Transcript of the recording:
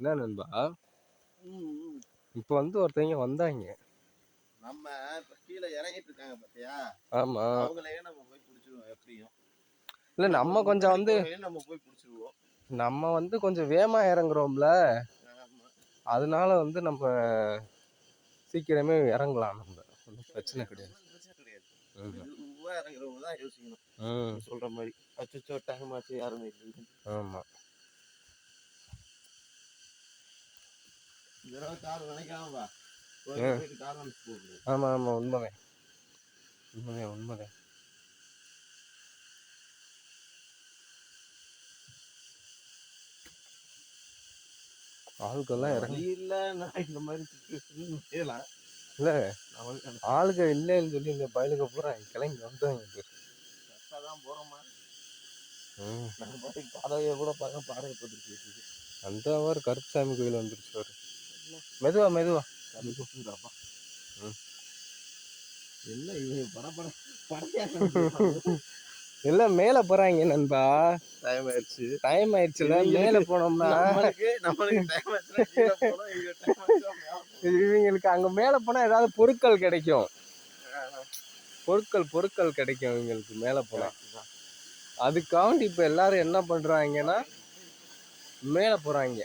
என்ன நண்பா. இப்போ வந்து ஒருத்தவங்க வந்தாங்க. நம்ம இப்ப கீழே இறங்கிட்டு இருக்காங்க பாத்தியா? ஆமா. அவங்களையே நம்ம போய் பிடிச்சிருவோம் எப்படியும். இல்ல நம்ம கொஞ்சம் வந்து நம்ம போய் பிடிச்சிருவோம். நம்ம வந்து கொஞ்சம் வேகமா இறங்குறோம்ல. அதனால வந்து நம்ம சீக்கிரமே இறங்கலாம் நம்ம. ஒன்றும் பிரச்சனை கிடையாது. இறங்குறவங்க தான் யோசிக்கணும். சொல்ற மாதிரி அச்சோ டைம் ஆச்சு யாரும் இல்லை ஆமா ஆமா உண்மைதான். உண்மைதான் உண்மைதான். ஆளுக்கெல்லாம் இறங்கி இல்ல நான் இந்த மாதிரி செய்யலாம் இல்ல ஆளுங்க இல்லைன்னு சொல்லி இந்த பயலுக்கு பூரா கிளம்பி இப்ப. கரெக்டாக தான் போறோமா பாதையை கூட பார்க்க பாறையை போட்டுருக்கு அந்த ஒரு கருப்புசாமி கோயில் வந்துருச்சு ஒரு மெதுவா மெதுவா. கண்டுபிடிச்சுடாப்பா ம். என்ன இவன் படப்பட படையா இல்ல மேல போறாங்க நண்பா. டைம் ஆயிடுச்சு. டைம் ஆயிடுச்சுல மேல போனோம்னா. இவங்களுக்கு அங்க மேல போனா ஏதாவது பொருட்கள் கிடைக்கும். பொருட்கள் பொருட்கள் கிடைக்கும் இவங்களுக்கு மேல போனா. அதுக்காண்டி இப்ப எல்லாரும் என்ன பண்றாங்கன்னா மேல போறாங்க.